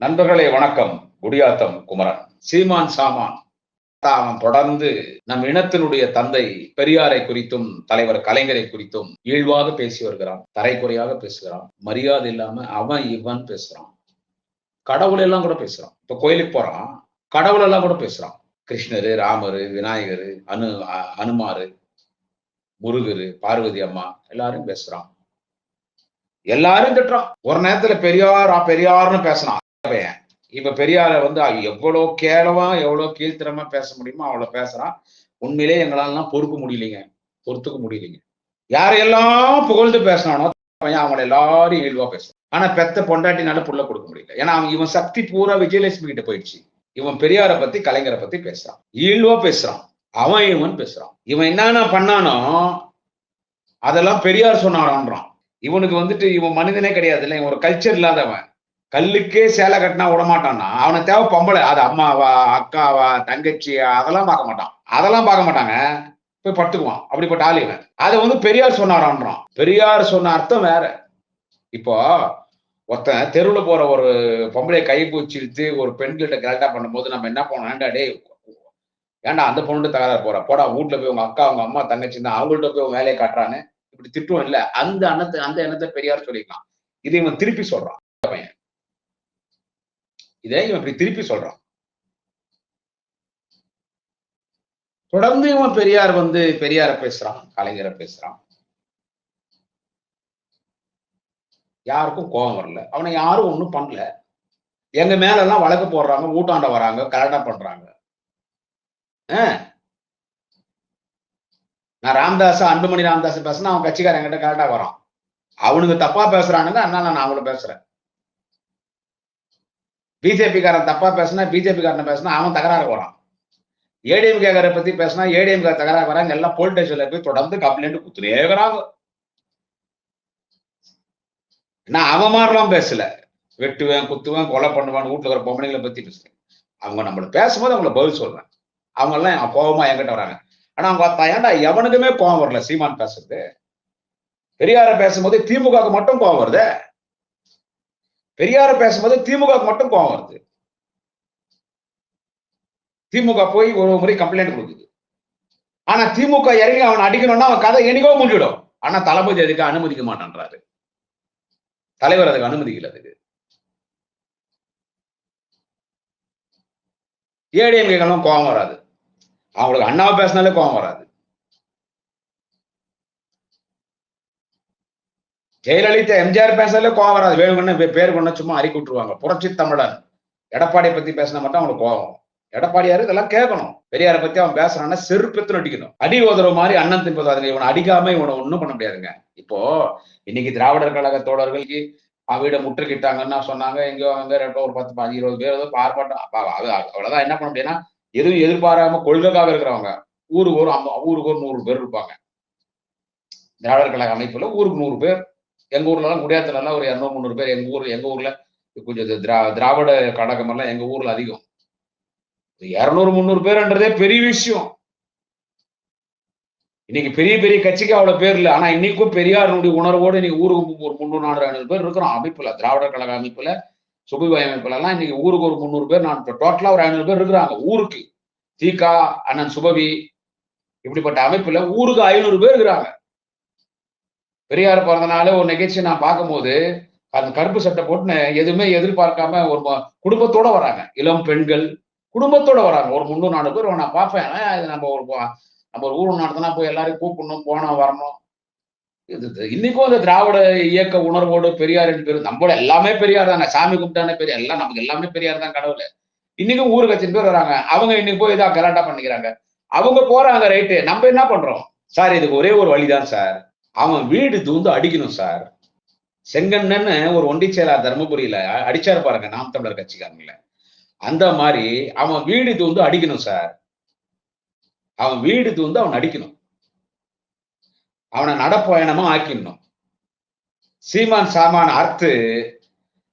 நண்பர்களே வணக்கம். குடியாத்தம் குமரன். சீமான் சாமான். அவன் தொடர்ந்து நம் இனத்தினுடைய தந்தை பெரியாரை குறித்தும் தலைவர் கலைஞரை குறித்தும் இழிவாக பேசி வருகிறான் தரைக்குறையாக பேசுகிறான். மரியாதை இல்லாம அவன் இவன் பேசுறான். கடவுள் எல்லாம் கூட பேசுறான். இப்ப கோயிலுக்கு போறான். கடவுள் எல்லாம் கூட பேசுறான். கிருஷ்ணரு ராமரு விநாயகரு அனு அனுமாரு முருகரு பார்வதி அம்மா எல்லாரும் பேசுறான். எல்லாரும் திட்டுறான். ஒரு நேரத்துல பெரியார் பெரியார்னு பேசினான். பையன் இப்ப பெரியார வந்து எவ்வளவு கேளவா எவ்வளவு கீழ்த்தரமா பேச முடியுமோ அவ்வளவு பேசுறான். உண்மையிலே எங்களாலாம் பொறுக்க முடியலைங்க. பொறுத்துக்க முடியலைங்க. யாரையெல்லாம் புகழ்ந்து பேசினானோ பையன் அவங்கள எல்லாரும் இயல்பா பேசுறான் ஆனா பெத்த பொண்டாட்டினால புள்ள கொடுக்க முடியல. ஏன்னா அவன் இவன் சக்தி பூரா விஜயலட்சுமி கிட்ட போயிடுச்சு. இவன் பெரியாரை பத்தி கலைஞரை பத்தி பேசுறான். இழிவா பேசுறான். அவன் இவன் பேசுறான். இவன் என்னென்ன பண்ணானோ அதெல்லாம் பெரியார் சொன்னாரான்றான். இவனுக்கு வந்துட்டு இவன் மனிதனே கிடையாது இல்லை இவன் ஒரு கல்ச்சர் இல்லாதவன். கல்லுக்கே சேலை கட்டினா விடமாட்டான்னா? அவனை தேவை பொம்பளை. அது அம்மாவா அக்காவா தங்கச்சியா அதெல்லாம் பார்க்க மாட்டான். அதெல்லாம் பார்க்க மாட்டாங்க. போய் படுத்துக்குவான். அப்படிப்பட்ட ஆள் இவன். அதை வந்து பெரியார் சொன்னாரான்றான். பெரியார் சொன்ன அர்த்தம் வேற. இப்போ ஒருத்தன் தெருவில் போற ஒரு பொம்பளை கை பூச்சிட்டு ஒரு பெண்கிட்ட கரெக்டா பண்ணும்போது நம்ம என்ன பண்ணோம்? ஏன்டா ஏன்டா அந்த பொண்ணு தகராறு போற? போடா வீட்டுல போய் உங்க அக்கா உங்க அம்மா தங்கச்சி தான் அவங்கள்ட்ட போய் வேலையை காட்டுறான்னு இப்படி திட்டுவோம் இல்ல? அந்த அன்னத்தை அந்த எண்ணத்தை பெரியார் சொல்லிக்கலாம் இதை இவன் திருப்பி சொல்றான். பையன் இதை இவன் இப்படி திருப்பி சொல்றான். தொடர்ந்து இவன் பெரியார் வந்து பெரியார பேசுறான் கலைஞரை பேசுறான். யாருக்கும் கோபம் வரல. அவனை யாரும் ஒன்றும் பண்ணல. எங்க மேல எல்லாம் வழக்கு போடுறாங்க ஊட்டாண்ட வராங்க கரெக்டா பண்றாங்க. நான் ராம்தாஸ் அன்புமணி ராம்தாஸ் பேசுனா அவன் கட்சிக்காரன் என்கிட்ட கரெக்டா வரான். அவனுக்கு தப்பா பேசுறானுங்க அதனால நான் அவங்கள பேசுறேன். பிஜேபிக்காரன் தப்பா பேசினா பிஜேபிக்காரன் பேசினா அவன் தகராறு வரான் ஏடிஎம் கேக்கரை பத்தி பேசினா ஏடிஎம் தகராறு வராங்க. எல்லாம் போலீஸ் ஸ்டேஷன்ல போய் தொடர்ந்து கம்ப்ளைண்ட் குத்துனே வராங்க நான் அவன் மாதிரிலாம் பேசல. வெட்டுவேன் குத்துவேன் கொலை பண்ணுவேன் வீட்டுல இருக்கிற பொம்பளைங்களை பத்தி பேசுறேன். அவங்க நம்மள பேசும்போது அவங்கள பதில் சொல்றேன். அவங்க எல்லாம் என் கோபமா என்கிட்ட வராங்க. ஆனா அவங்க ஏன்டா எவனுக்குமே கோபம் வரல? சீமான் பேசுறது. பெரியார பேசும்போது திமுக மட்டும் கோபம் வருது. பெரியார பேசும்போது திமுக மட்டும் கோபம் வருது. திமுக போய் ஒரு முறை கம்ப்ளைண்ட் கொடுக்குது. ஆனா திமுக இறங்கி அவன் அடிக்கணும்னா அவன் கதை என்னைக்கோ முடிஞ்சிடும் ஆனா தளபதி அதுக்கு அனுமதிக்க மாட்டான்றாரு. தலைவர் அதுக்கு அனுமதிக்கல அதுக்கு. ஏடிஎம்கேக்கெல்லாம் கோபம் வராது. அவங்களுக்கு அண்ணாவை பேசினாலே கோபம் வராது. ஜெயலலிதா எம்ஜிஆர் பேசினாலே கோவம் வராது. வேணும்னு பேர் கொண்டு சும்மா அறிக்கை விட்டுருவாங்க. புரட்சி தமிழன். எடப்பாடியை பத்தி பேசினா மட்டும் அவனுக்கு கோவம் எடப்பாடியாரு இதெல்லாம் கேட்கணும். பெரியாரை பத்தி அவன் பேசுறான்னா செருப்பத்தில் அடிக்கணும். அடி ஓதுற மாதிரி அண்ணன் தின்பதாதுங்க இவனை அடிக்காம இவனை ஒன்றும் பண்ண முடியாதுங்க. இப்போ இன்னைக்கு திராவிடர் கழக தோழர்களுக்கு அவன் வீடை முற்றுகிட்டாங்கன்னா சொன்னாங்க. எங்கேயோ அங்க ரெண்டோ ஒரு பத்து பாஞ்சு இருபது பேர் ஏதோ ஆர்ப்பாட்டம். அது அவ்வளவுதான். என்ன பண்ண முடியும்னா எதுவும் எதிர்பாராம கொள்கைக்காக இருக்கிறவங்க. ஊருக்கு ஒரு ஊருக்கு ஒரு நூறு பேர் இருப்பாங்க. திராவிடர் கழக அமைப்புல ஊருக்கு நூறு பேர். எங்க ஊர்ல எல்லாம் ஒரு இரநூறு முந்நூறு பேர். எங்க ஊர் எங்கள் ஊர்ல கொஞ்சம் திரா திராவிட கழகம் எல்லாம் எங்க ஊர்ல அதிகம். இரநூறு முந்நூறு பேர்ன்றதே பெரிய விஷயம். இன்னைக்கு பெரிய பெரிய கட்சிக்கு அவ்வளவு பேர் இல்லை. ஆனா இன்னைக்கும் பெரியாருடைய உணர்வோடு இன்னைக்கு ஊருக்கு ஒரு முந்நூறு நானூறு ஐநூறு பேர் இருக்கிறோம். அமைப்புல திராவிட கழக அமைப்புல சுபிபாய் அமைப்புல எல்லாம் இன்னைக்கு ஊருக்கு ஒரு முந்நூறு பேர் நான் டோட்டலா ஒரு ஐநூறு பேர் இருக்கிறாங்க ஊருக்கு. தீகா அண்ணன் சுபவி இப்படிப்பட்ட அமைப்புல ஊருக்கு ஐநூறு பேர் இருக்கிறாங்க. பெரியார் பிறந்தனால ஒரு நிகழ்ச்சி நான் பார்க்கும்போது அந்த கருப்பு சட்டை போட்டுன்னு எதுவுமே எதிர்பார்க்காம ஒரு குடும்பத்தோட வராங்க. இளம் பெண்கள் குடும்பத்தோட வராங்க. ஒரு முந்நூறு நாலு பேர் நான் பார்ப்பேன். இது நம்ம ஒரு நம்ம ஒரு ஊர் நடத்தினா போய் எல்லாரையும் கூப்பிடணும் போனோம் வரணும். இது இன்னைக்கும் அந்த திராவிட இயக்க உணர்வோடு பெரியாரின் பேர் நம்மளோட எல்லாமே பெரியார் தானே. சாமி கும்பிட்டானே பெரிய எல்லாம் நமக்கு எல்லாமே பெரியார் தான் கடவுள். இன்னைக்கும் ஊர் கட்சியின் பேர் வராங்க. அவங்க இன்னைக்கு போய் இதாக கலாட்டா பண்ணிக்கிறாங்க. அவங்க போறாங்க ரைட்டு. நம்ம என்ன பண்றோம்? சார் இதுக்கு ஒரே ஒரு வழிதான் சார். அவன் வீடு தூந்து அடிக்கணும் சார். செங்கண்ணன்னு ஒரு ஒண்டி செயலாளர் தருமபுரியில அடிச்சாரு பாருங்க நாம் தமிழர் கட்சிக்காரங்கள. அந்த மாதிரி அவன் வீடு தூந்து அடிக்கணும் சார். அவன் வீடு தூந்து அவன் அடிக்கணும். அவனை நடப்பயணமா ஆக்கிடணும். சீமான் சாமான் அறுத்து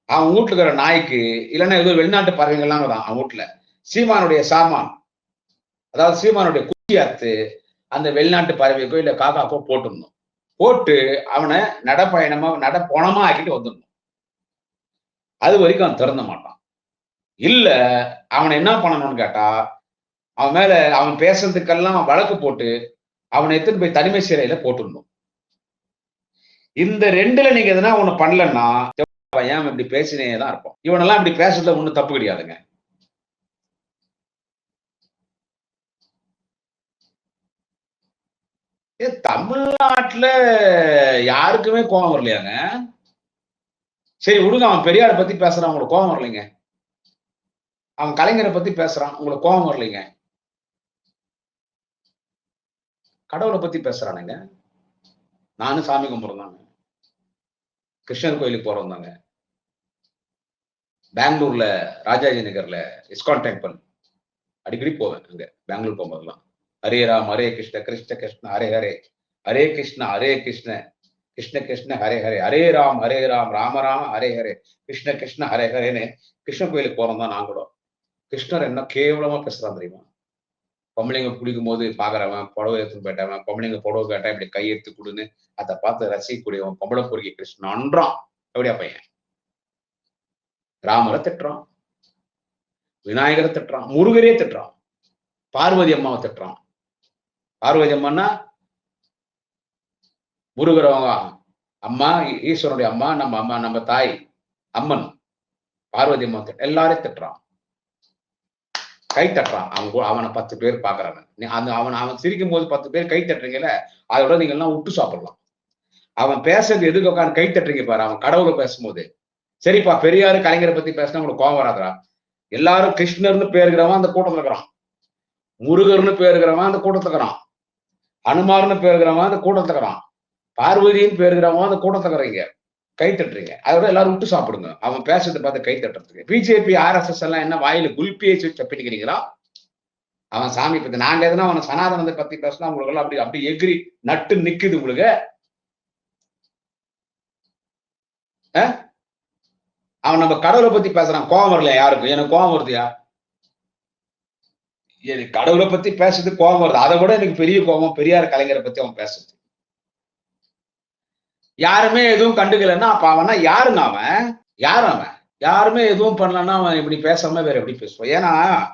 அவன் வீட்டுல இருக்கிற நாய்க்கு இல்லைன்னா ஏதோ வெளிநாட்டு பறவைகள்லாம் தான் அவன் வீட்டுல. சீமானுடைய சாமான். அதாவது சீமானுடைய குச்சி அறுத்து அந்த வெளிநாட்டு பறவைக்கோ இல்ல காக்காக்கோ போட்டுடணும். போட்டு அவனை நடப்பயணமா நட போனமா ஆக்கிட்டு வந்துடணும். அது வரைக்கும் அவன் திறந்த மாட்டான். இல்ல அவனை என்ன பண்ணணும்னு கேட்டா அவன் மேல அவன் பேசுறதுக்கெல்லாம் வழக்கு போட்டு அவனை எடுத்துட்டு போய் தனிமை சிறையில போட்டுடணும். இந்த ரெண்டுல நீங்க எதனா ஒண்ணு பண்ணலன்னா பையன் ஏன் இப்படி பேசினே தான் இருப்போம் இவனெல்லாம் இப்படி பேசுறதுல ஒண்ணும் தப்பு கிடையாதுங்க. தமிழ்நாட்டுல யாருக்குமே கோபம் வரலையாங்க? சரி விடுங்க அவன் பெரியார பத்தி பேசுறான் உங்களுக்கு கோபம் வரலைங்க. அவன் கலைஞரை பத்தி பேசுறான் உங்களுக்கு கோபம் வரலைங்க. கடவுளை பத்தி பேசுறானுங்க. நானும் சாமி கும்பிட்றதாங்க கிருஷ்ணர் கோயிலுக்கு போறவங்க பெங்களூர்ல ராஜாஜி நகர்ல இஸ்கான் டெம்பிள். அடிக்கடி போவேன் அங்க பெங்களூர் போகும்போதெல்லாம். ஹரே ராம் ஹரே கிருஷ்ண கிருஷ்ண கிருஷ்ண ஹரே ஹரே. ஹரே கிருஷ்ண ஹரே கிருஷ்ண கிருஷ்ண கிருஷ்ண ஹரே ஹரே. ஹரே ராம் ஹரே ராம் ராம ராம ஹரே ஹரே. கிருஷ்ண கிருஷ்ண ஹரே ஹரேன்னு கிருஷ்ண கோயிலுக்கு போறோம் தான் நான் கூட. கிருஷ்ணர் என்ன கேவலமா பேசுறான் தெரியுமா? பொம்பளைங்க பிடிக்கும் போது பாக்குறவன் புடவை எடுத்துன்னு போயிட்டவன் பொம்பளைங்க புடவை கேட்டா இப்படி கையெடுத்து கொடுன்னு அதை பார்த்து ரசிக்கக்கூடியவன் பொம்பளை பொறுக்கி கிருஷ்ணன்றான் எப்படியா பையன்? ராமரை திட்டுறான். விநாயகரை திட்டுறான். முருகரே திட்டுறான். பார்வதி அம்மாவை திட்டுறான். பார்வதி அம்மான்னா முருகர் அம்மா ஈஸ்வரனுடைய அம்மா நம்ம அம்மா நம்ம தாய் அம்மன். பார்வதி அம்மா எல்லாரையும் திட்டுறான். கை தட்டுறான். அவன் அவனை பத்து பேர் பாக்குறாங்க நீ அந்த அவன் அவன் சிரிக்கும் போது பத்து பேர் கை தட்டுறீங்கல்ல அதோட நீங்க எல்லாம் விட்டு சாப்பிடலாம். அவன் பேசுறது எதுக்கு உட்காந்து கை தட்டுறீங்க பாரு அவன் கடவுளை பேசும்போது. சரிப்பா பெரியாரு கலைஞரை பத்தி பேசினா உங்களுக்கு கோவம் வராதரா எல்லாரும் கிருஷ்ணர்னு பேருக்கிறவன் அந்த கூட்டத்துல இருக்கிறான். முருகர்னு பேருக்கிறவன் அந்த கூட்டத்துல இருக்கிறான். அனுமார்னு பேருக்கிறவன் அந்த கூட்டத்துல இருக்கிறான் பார்வதின்னு பேருக்கிறவன் அந்த கூட இருக்கிறீங்க கை தட்டுறீங்க. அதோட எல்லாரும் விட்டு சாப்பிடுங்க. அவன் பேசுறதை பார்த்து கை தட்டுறதுக்கு. பிஜேபி ஆர்எஸ்எஸ் எல்லாம் என்ன வாயில குல்பியை வச்சு தப்பிக்கிறீங்களா? அவன் சாமி பத்தி நாங்க எதுனா அவன் சனாதனத்தை பத்தி பேசினா உங்களுக்கு எல்லாம் அப்படி அப்படி எகிரி நட்டு நிக்குது உங்களுக்கு. அவன் நம்ம கடவுளை பத்தி பேசுறான். கோவம் வரல யாருக்கும்? எனக்கு கோவம் வருதுயா? எனக்கு கடவுளை பத்தி பேசுறது கோவம் வருது. அதை விட எனக்கு பெரிய கோவம் பெரியார் கலைஞரை பத்தி அவன் பேசுறது. யாருமே எதுவும் கண்டுக்கலன்னா அப்ப அவனா யாருங்க அவன்? யார் அவன்? யாருமே எதுவும் பண்ணலன்னா அவன் இப்படி பேசாம வேற எப்படி பேசுவான்? ஏன்னா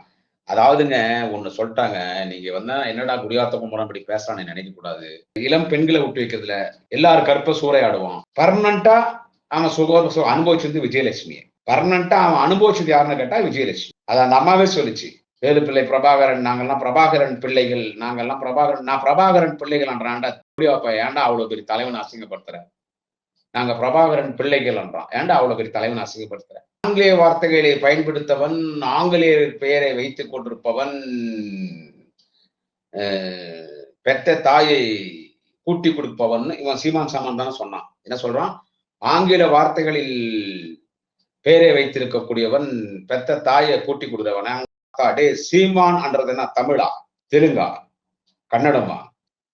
அதாவதுங்க ஒண்ணு சொல்லிட்டாங்க நீங்க வந்து என்னடா குடியாத்த கும்பரம் இப்படி பேசுறான்னு நினைக்க கூடாது. இளம் பெண்களை விட்டு வைக்கிறதுல எல்லாரும் கற்ப சூறையாடுவான். பர்மனண்டா அவன் சுக சு- அனுபவிச்சது விஜயலட்சுமி பர்மனண்டா அவன் அனுபவிச்சது யாருன்னு கேட்டா விஜயலட்சுமி. அதை அந்த அம்மாவே சொல்லிச்சு. வேலுப்பிள்ளை பிரபாகரன் நாங்கெல்லாம் பிரபாகரன் பிள்ளைகள் நாங்கெல்லாம் பிரபாகரன் நான் பிரபாகரன் பிள்ளைகள்ன்றான்டா குடியாப்பா ஏன்டா அவ்வளோ பெரிய தலைவன் அசிங்கப்படுத்துற? நாங்க பிரபாகரன் பிள்ளைகள் என்றான். ஏன்டா அவ்வளவு பெரிய தலைவன் அசிங்கப்படுத்துற? ஆங்கிலேய வார்த்தைகளை பயன்படுத்தவன் ஆங்கிலேயர் பெயரை வைத்துக் கொண்டிருப்பவன் பெத்த தாயை கூட்டி கொடுப்பவன் இவன் சீமான் சாமான் தானே சொன்னான். என்ன சொல்றான்? ஆங்கில வார்த்தைகளில் பெயரை வைத்திருக்கக்கூடியவன் பெத்த தாயை கூட்டி டே சீமான் என்றது என்ன? தமிழா? தெலுங்கா? கன்னடமா?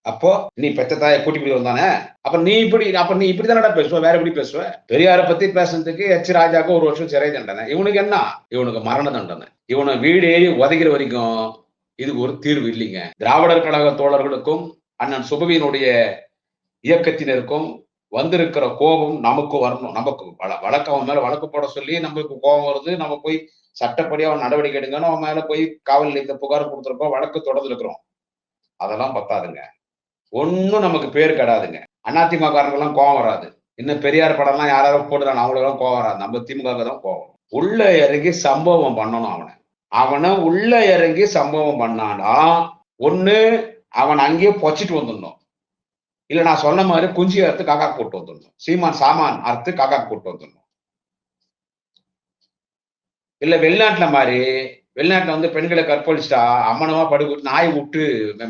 அப்போ நீ பெத்த தாயை கூட்டி கொடுத்தவன் தானே அப்ப நீ இப்படி அப்ப நீ இப்படி தானடா பேசுவ? வேற எப்படி பேசுவ? பெரியார பத்தி பேசுறதுக்கு எச். ராஜாக்கு ஒரு வருஷம் சிறை தண்டனை. இவனுக்கு என்ன? இவனுக்கு மரண தண்டனை. இவனை வீடு ஏறி உதைக்கிற வரைக்கும் இதுக்கு ஒரு தீர்வு இல்லைங்க. திராவிடர் கழக தோழர்களுக்கும் அண்ணன் சுபவியினுடைய இயக்கத்தினருக்கும் வந்திருக்கிற கோபம் நமக்கு வரணும். நமக்கு வழ- வழக்கு அவன் மேல வழக்கு போட சொல்லி நமக்கு கோபம் வருது. நம்ம போய் சட்டப்படி அவன் நடவடிக்கை எடுங்கன்னு அவன் மேல போய் காவல் நிலையத்தை புகார் கொடுத்துருக்கோம் வழக்கு தொடர்ந்து இருக்கிறோம். அதெல்லாம் பத்தாதுங்க. ஒன்னும் நமக்கு பேர் கெடாதுங்க. அதிமுகலாம் காரங்கெல்லாம் கோவம் வராது. இன்னும் பெரியார் படம்லாம் யாராரோ போட்டுறாங்க அவங்களுக்கெல்லாம் கோவம் வராது. நம்ம திமுக தான் கோவம் உள்ள இறங்கி சம்பவம் பண்ணணும் அவனை. அவனை உள்ள இறங்கி சம்பவம் பண்ணானா ஒண்ணு அவன் அங்கேயே பொச்சிட்டு வந்துடணும். இல்ல நான் சொன்ன மாதிரி குஞ்சி அறுத்து காக்கா கூட்டு வந்துடணும். சீமான் சாமான் அறுத்து காக்கா கூட்டு வந்துடணும். இல்ல வெளிநாட்டுல மாதிரி வெளிநாட்டுல வந்து பெண்களை கற்பழிச்சிட்டா அம்மனமா படுகு நாய் விட்டு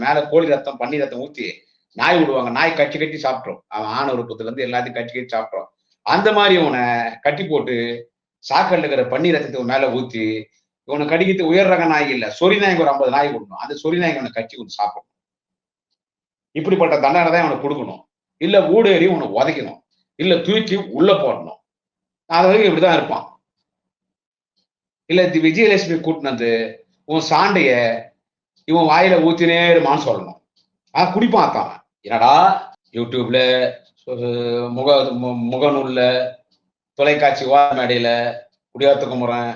மேல கோழி ரத்தம் பன்னி ரத்தம் ஊத்தி நாய் விடுவாங்க. நாய் கட்டி கட்டி சாப்பிட்றோம் அவன் ஆண் உறுப்பத்துல இருந்து எல்லாத்தையும் கட்டி கட்டி சாப்பிட்றோம் அந்த மாதிரி இவனை கட்டி போட்டு சாக்கல் இருக்கிற பன்னி ரத்தத்துக்கு மேல ஊத்தி இவனை கடிக்கிட்டு உயர் ரக நாய் இல்ல சொறி நாய்க்கு ஒரு ஐம்பது நாய் விடணும் அந்த சொறி நாய்க்கு அவனை கட்டி கொண்டு சாப்பிடணும். இப்படிப்பட்ட தண்டனை தான் அவனுக்கு கொடுக்கணும். இல்ல ஊடேறி உன்னை உதைக்கணும். இல்ல தூக்கி உள்ள போடணும். அது வரைக்கும் இப்படிதான் இருப்பான். இல்ல தி விஜயலட்சுமி கூட்டினது உன் சாண்டைய இவன் வாயில ஊத்தினே இருமான்னு சொல்லணும். ஆனால் குடிப்பான் தான் என்னடா யூடியூப்ல முக முகநூல்ல தொலைக்காட்சி வார மேடையில குடியாத்த குமரன்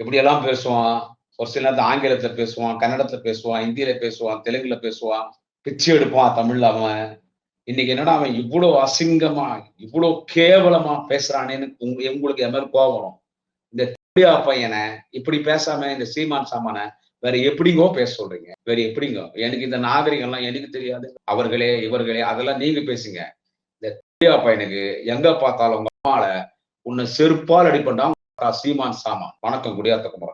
எப்படியெல்லாம் பேசுவான். ஒரு சில நேரத்தில் ஆங்கிலத்துல பேசுவான் கன்னடத்துல பேசுவான் ஹிந்தியில பேசுவான் தெலுங்குல பேசுவான். பிச்சை எடுப்பான் தமிழ்ல அவன். இன்னைக்கு என்னடா அவன் இவ்வளவு அசிங்கமா இவ்வளவு கேவலமா பேசுறானேன்னு உங்க- உங்களுக்கு என் மாதிரி கோவம் இந்த குடியா பையனை இப்படி பேசாம இந்த சீமான் சாமான வேற எப்படிங்கோ பேச சொல்றீங்க. வேற எப்படிங்கோ? எனக்கு இந்த நாகரிகம் எல்லாம் எனக்கு தெரியாது. அவர்களே இவர்களே அதெல்லாம் நீங்க பேசுங்க. இந்த குடியா பையனுக்கு எங்க பார்த்தாலும் உங்க அம்மால உன்னை செருப்பால் அடிப்பண்டா சீமான் சாமான். வணக்கம் குடியாத்த குமரன்